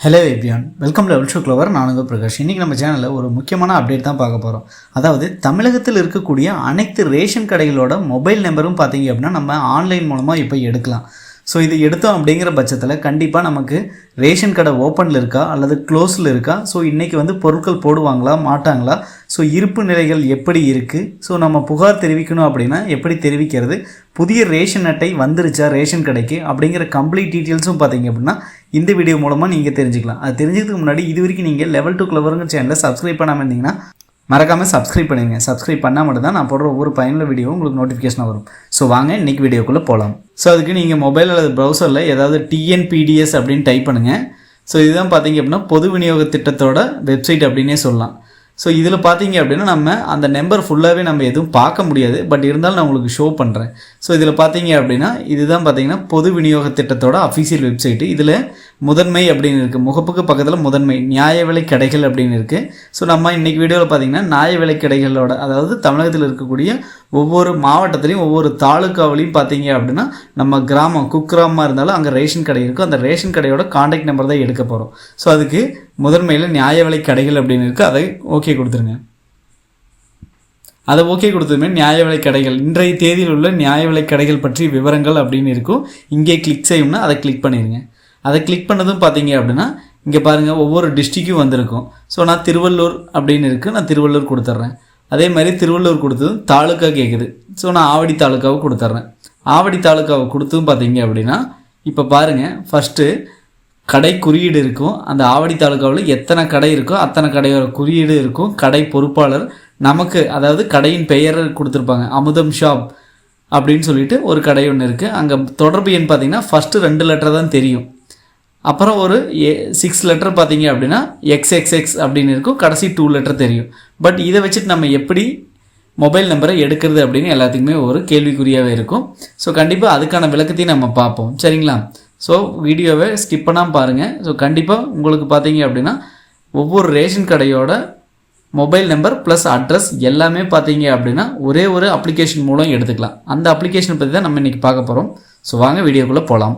Hello everyone welcome level show clover நானுங்க பிரகாஷ். இன்றைக்கி நம்ம சேனலில் ஒரு முக்கியமான அப்டேட் தான் பார்க்க போகிறோம் அதாவது தமிழகத்தில் இருக்கக்கூடிய அனைத்து ரேஷன் கடைகளோட மொபைல் நம்பரும் பார்த்தீங்க அப்படின்னா நம்ம ஆன்லைன் மூலமாக இப்போ எடுக்கலாம். ஸோ இது எடுத்தோம் அப்படிங்கிற பட்சத்தில் கண்டிப்பாக நமக்கு ரேஷன் கடை ஓப்பனில் இருக்கா அல்லது க்ளோஸில் இருக்கா? ஸோ இன்றைக்கி வந்து பொருட்கள் போடுவாங்களா மாட்டாங்களா? ஸோ இருப்பு நிலைகள் எப்படி இருக்குது ஸோ நம்ம புகார் தெரிவிக்கணும் அப்படின்னா எப்படி தெரிவிக்கிறது? புதிய ரேஷன் அட்டை வந்துருச்சா ரேஷன் கடைக்கு? அப்படிங்கிற கம்ப்ளீட் டீட்டெயில்ஸும் பார்த்தீங்க அப்படின்னா இந்த வீடியோ மூலமாக நீங்கள் தெரிஞ்சுக்கலாம். அது தெரிஞ்சதுக்கு முன்னாடி இது வரைக்கும் நீங்கள் லெவல் டூ கிளவருங்க சேனலை சப்ஸ்கிரைப் பண்ணாமல் இருந்தீங்கன்னா மறக்காமல் சப்ஸ்கிரைப் பண்ணுங்கள் சப்ஸ்கிரைப் பண்ணால் மட்டும் தான் நான் போடுற ஒவ்வொரு பயனுள்ள வீடியோ உங்களுக்கு நோட்டிஃபிகேஷன் வரும். ஸோ வாங்க இன்றைக்கி வீடியோக்குள்ளே போகலாம் ஸோ அதுக்கு நீங்கள் மொபைல் அல்லது ப்ரௌசரில் ஏதாவது டிஎன்பிடிஎஸ் அப்படின்னு டைப் பண்ணுங்கள் ஸோ இதுதான் பார்த்தீங்க அப்படின்னா பொது விநியோக திட்டத்தோட வெப்சைட் அப்படின்னே சொல்லலாம். ஸோ இதில் பார்த்தீங்க அப்படின்னா நம்ம அந்த நம்பர் ஃபுல்லாகவே நம்ம எதுவும் பார்க்க முடியாது. பட் இருந்தாலும் நான் உங்களுக்கு ஷோ பண்ணுறேன் ஸோ இதில் பார்த்தீங்க அப்படின்னா இதுதான் பார்த்தீங்கன்னா பொது விநியோக திட்டத்தோட அஃபீஷியல் வெப்சைட்டு இதில் முதன்மை அப்படின்னு இருக்குது முகப்புக்கு பக்கத்தில் முதன்மை. நியாய விலை கடைகள் அப்படின்னு இருக்குது ஸோ நம்ம இன்றைக்கி வீடியோவில் பார்த்தீங்கன்னா நியாய விலை கடைகளோட அதாவது தமிழகத்தில் இருக்கக்கூடிய ஒவ்வொரு மாவட்டத்துலேயும் ஒவ்வொரு தாலுக்காவிலையும் பார்த்தீங்க அப்படின்னா நம்ம கிராமம் குக்கிராமமாக இருந்தாலும் அங்கே ரேஷன் கடை இருக்கும். அந்த ரேஷன் கடையோட காண்டாக்ட் நம்பர் தான் எடுக்க போகிறோம் ஸோ அதுக்கு முதன்மையில் நியாய விலை கடைகள் அப்படின்னு இருக்குது அதை ஓகே கொடுத்துருங்க. அதை ஓகே கொடுத்ததுமே நியாய விலை கடைகள். இன்றைய தேதியில் உள்ள நியாய விலை கடைகள் பற்றி விவரங்கள் அப்படின்னு இருக்கும். இங்கே கிளிக் செய்யணும்னா அதை கிளிக் பண்ணிடுங்க அதை கிளிக் பண்ணதும் பார்த்தீங்க அப்படின்னா இங்கே பாருங்கள் ஒவ்வொரு டிஸ்ட்ரிக்கும் வந்திருக்கும். ஸோ நான் திருவள்ளூர் அப்படின்னு இருக்குது நான் திருவள்ளூர் கொடுத்துட்றேன். அதே மாதிரி திருவள்ளூர் கொடுத்ததும் தாலுக்கா கேட்குது ஸோ நான் ஆவடி தாலுக்காவை கொடுத்துட்றேன். ஆவடி தாலுக்காவை கொடுத்தும் பார்த்தீங்க அப்படின்னா இப்போ பாருங்கள் ஃபஸ்ட்டு கடை குறியீடு இருக்கும். அந்த ஆவடி தாலுக்காவில் எத்தனை கடை இருக்கோ அத்தனை கடையோட குறியீடு இருக்கும். கடை பொறுப்பாளர் நமக்கு அதாவது கடையின் பெயர் கொடுத்துருப்பாங்க. அமுதம் ஷாப் அப்படின்னு சொல்லிட்டு ஒரு கடை ஒன்று இருக்குது அங்கே தொடர்பு எண் பார்த்தீங்கன்னா ஃபஸ்ட்டு ரெண்டு லெட்டர் தான் தெரியும். அப்புறம் ஒரு ஏ சிக்ஸ் லெட்டர் பார்த்தீங்க அப்படின்னா எக்ஸ் எக்ஸ் எக்ஸ் அப்படின்னு இருக்கும். கடைசி டூ லெட்டர் தெரியும். பட் இதை வச்சுட்டு நம்ம எப்படி மொபைல் நம்பரை எடுக்கிறது அப்படின்னு எல்லாத்துக்குமே ஒரு கேள்விக்குறியாகவே இருக்கும். ஸோ கண்டிப்பாக அதுக்கான விளக்கத்தையும் நம்ம பார்ப்போம். சரிங்களா? ஸோ வீடியோவை ஸ்கிப் பண்ணாமல் பாருங்கள் ஸோ கண்டிப்பாக உங்களுக்கு பார்த்தீங்க அப்படின்னா ஒவ்வொரு ரேஷன் கடையோட மொபைல் நம்பர் ப்ளஸ் அட்ரஸ் எல்லாமே பார்த்தீங்க அப்படின்னா ஒரே ஒரு அப்ளிகேஷன் மூலம் எடுத்துக்கலாம். அந்த அப்ளிகேஷன் பற்றி தான் நம்ம இன்றைக்கி பார்க்க போகிறோம் ஸோ வாங்க வீடியோக்குள்ளே போகலாம்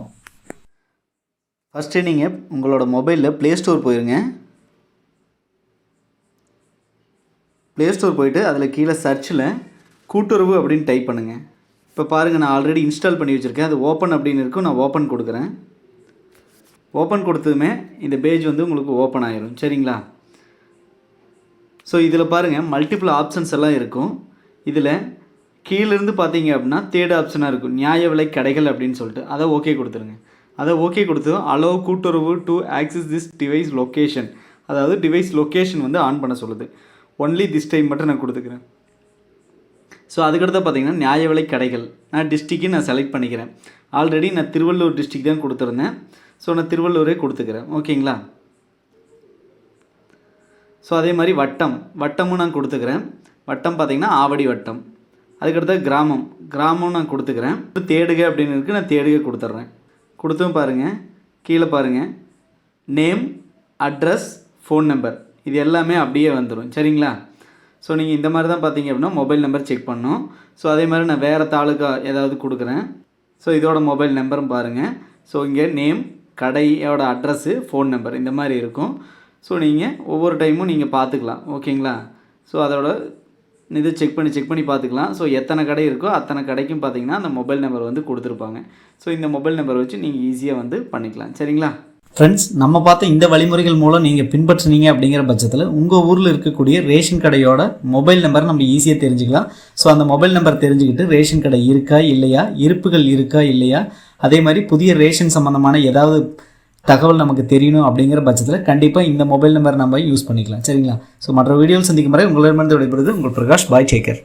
ஃபஸ்ட்டு நீங்கள் உங்களோட மொபைலில் ப்ளே ஸ்டோர் போயிருங்க. ப்ளே ஸ்டோர் போயிட்டு அதில் கீழே சர்ச்சில் கூட்டுறவு அப்படின்னு டைப் பண்ணுங்கள் இப்போ பாருங்கள் நான் ஆல்ரெடி இன்ஸ்டால் பண்ணி வச்சுருக்கேன். அது ஓப்பன் அப்படின்னு இருக்கும். நான் ஓப்பன் கொடுக்குறேன். ஓப்பன் கொடுத்ததுமே இந்த பேஜ் வந்து உங்களுக்கு ஓப்பன் ஆயிரும். சரிங்களா? ஸோ இதில் பாருங்கள் மல்டிபிள் ஆப்ஷன்ஸ் எல்லாம் இருக்கும். இதில் கீழேருந்து பார்த்தீங்க அப்படின்னா தேர்ட் ஆப்ஷனாக இருக்கும். நியாய விலை கடைகள் அப்படின்னு சொல்லிட்டு. அதை ஓகே கொடுத்துருங்க. அதை ஓகே கொடுத்ததும் அலோ கூட்டுறவு to access this device location அதாவது டிவைஸ் லொக்கேஷன் வந்து ஆன் பண்ண சொல்லுது. ஒன்லி திஸ் டைம் மட்டும் நான் கொடுத்துக்கிறேன். ஸோ அதுக்கடுத்து பார்த்தீங்கன்னா நியாய விலை கடைகள். நான் டிஸ்ட்ரிக்கு நான் செலக்ட் பண்ணிக்கிறேன். ஆல்ரெடி நான் திருவள்ளூர் டிஸ்ட்ரிக் தான் கொடுத்துருந்தேன். ஸோ நான் திருவள்ளூரே கொடுத்துக்கிறேன். ஓகேங்களா ஸோ அதே மாதிரி வட்டம். வட்டமும் நான் கொடுத்துக்கிறேன். வட்டம் பார்த்திங்கன்னா ஆவடி வட்டம். அதுக்கடுத்து கிராமம். கிராமம் நான் கொடுத்துக்கிறேன். தேடுக அப்படின்னு இருக்குது நான் தேடுக கொடுத்துட்றேன் கொடுத்தும் பாருங்கள் கீழே பாருங்கள் நேம் அட்ரஸ் ஃபோன் நம்பர். இது எல்லாமே அப்படியே வந்துடும் சரிங்களா? ஸோ நீங்கள் இந்த மாதிரி தான் பார்த்தீங்க அப்படின்னா மொபைல் நம்பர் செக் பண்ணணும் ஸோ அதே மாதிரி நான் வேறு தாலுக்கா ஏதாவது கொடுக்குறேன். ஸோ இதோட மொபைல் நம்பரும் பாருங்கள் ஸோ இங்கே நேம் கடையோட அட்ரஸ்ஸு ஃபோன் நம்பர் இந்த மாதிரி இருக்கும். ஸோ நீங்கள் ஒவ்வொரு டைமும் நீங்கள் பார்த்துக்கலாம். ஓகேங்களா? ஸோ அதோட இது செக் பண்ணி செக் பண்ணி பார்த்துக்கலாம். ஸோ எத்தனை கடை இருக்கோ அத்தனை கடைக்கும் பார்த்தீங்கன்னா அந்த மொபைல் நம்பர் வந்து கொடுத்துருப்பாங்க. ஸோ இந்த மொபைல் நம்பர் வச்சு நீங்கள் ஈஸியாக வந்து பண்ணிக்கலாம். சரிங்களா? ஃப்ரெண்ட்ஸ் நம்ம பார்த்த இந்த வழிமுறைகள் மூலம் நீங்கள் பின்பற்றினீங்க அப்படிங்கிற பட்சத்தில் உங்கள் ஊரில் இருக்கக்கூடிய ரேஷன் கடையோட மொபைல் நம்பர் நம்ம ஈஸியாக தெரிஞ்சுக்கலாம். ஸோ அந்த மொபைல் நம்பர் தெரிஞ்சுக்கிட்டு ரேஷன் கடை இருக்கா இல்லையா இருப்புகள் இருக்கா இல்லையா அதே மாதிரி புதிய ரேஷன் சம்மந்தமான ஏதாவது தகவல் நமக்கு தெரியணும் அப்படிங்கிற பட்சத்தில் கண்டிப்பாக இந்த மொபைல் நம்பர் நம்ம யூஸ் பண்ணிக்கலாம். சரிங்களா? ஸோ மற்ற வீடியோவில் சந்திக்கும் வரை உங்களிடமிருந்து விடைபெறுது உங்கள் பிரகாஷ். பாய் டேக்கர்